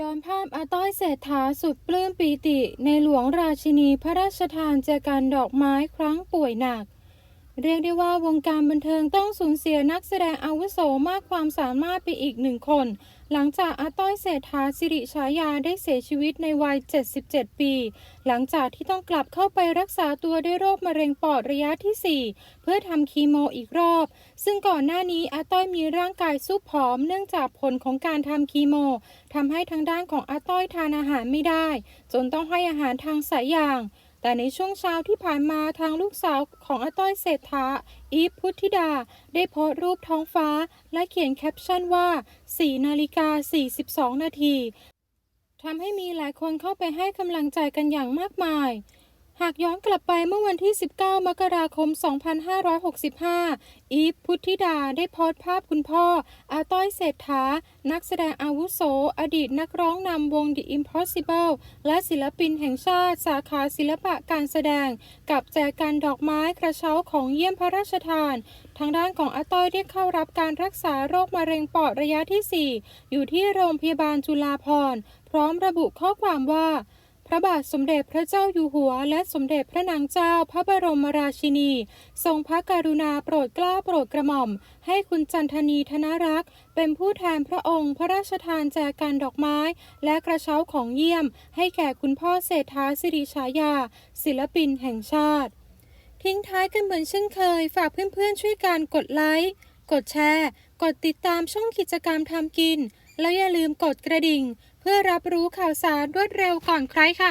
ย้อนภาพอาต้อยเศรษฐาสุดปลื้มปีติ ในหลวงราชินีพระราชทานแจกันดอกไม้ครั้งป่วยหนัก เรียกได้ว่าวงการบันเทิงต้องสูญเสียนักแสดงอาวุโสมากความสามารถไปอีกหนึ่งคน หลังจากอาต้อยเศรษฐาสิริฉายาได้เสียชีวิตในวัย 77 ปี หลังจากที่ต้องกลับเข้าไปรักษาตัวด้วยโรคมะเร็งปอดระยะที่ 4 เพื่อทำคีโมอีกรอบ ซึ่งก่อนหน้านี้อาต้อยมีร่างกายซุบผอมเนื่องจากผลของการทำคีโมทำให้ทางด้านของอาต้อยทานอาหารไม่ได้ จนต้องให้อาหารทางสายยาง แต่ในช่วงเช้าที่ผ่านมาทางลูกสาวของอาต้อยเศรษฐาอีฟพุทธิดา ได้โพสต์รูปท้องฟ้า และเขียนแคปชั่นว่า 4 นาฬิกา 42 นาทีทำให้มีหลายคนเข้าไปให้กำลังใจกันอย่างมากมาย หากย้อนกลับไปเมื่อวันที่ 19 มกราคม 2565 อีฟ พุทธิดาได้โพสต์ภาพคุณพ่อ อาต้อยเศรษฐา นักแสดงอาวุโส อดีตนักร้องนำวง The Impossible และศิลปินแห่งชาติ สาขาศิลปะการแสดง กับแจกันดอกไม้กระเช้าของเยี่ยมพระราชทาน ทางด้านของอาต้อยได้เข้ารับการรักษาโรคมะเร็งปอดระยะที่ 4 อยู่ที่โรงพยาบาลจุฬาภรณ์ พร้อมระบุข้อความว่า พระบาทสมเด็จพระเจ้าอยู่หัว และสมเด็จพระนางเจ้าพระบรมราชินี ทรงพระกรุณาโปรดเกล้าโปรดกระหม่อม ให้คุณจันทนีธนรักษ์ เป็นผู้แทนพระองค์พระราชทานแจกันดอกไม้ และกระเช้าของเยี่ยม ให้แก่คุณพ่อเศรษฐาสิริฉายา ศิลปินแห่งชาติ ทิ้งท้ายกันเหมือนเช่นเคย ฝากเพื่อนๆช่วยการกดไลค์กดแชร์ กดติดตามช่องกิจกรรมทำกิน แล้วอย่าลืมกดกระดิ่ง เพื่อรับรู้ข่าวสารรวดเร็วก่อนใครค่ะ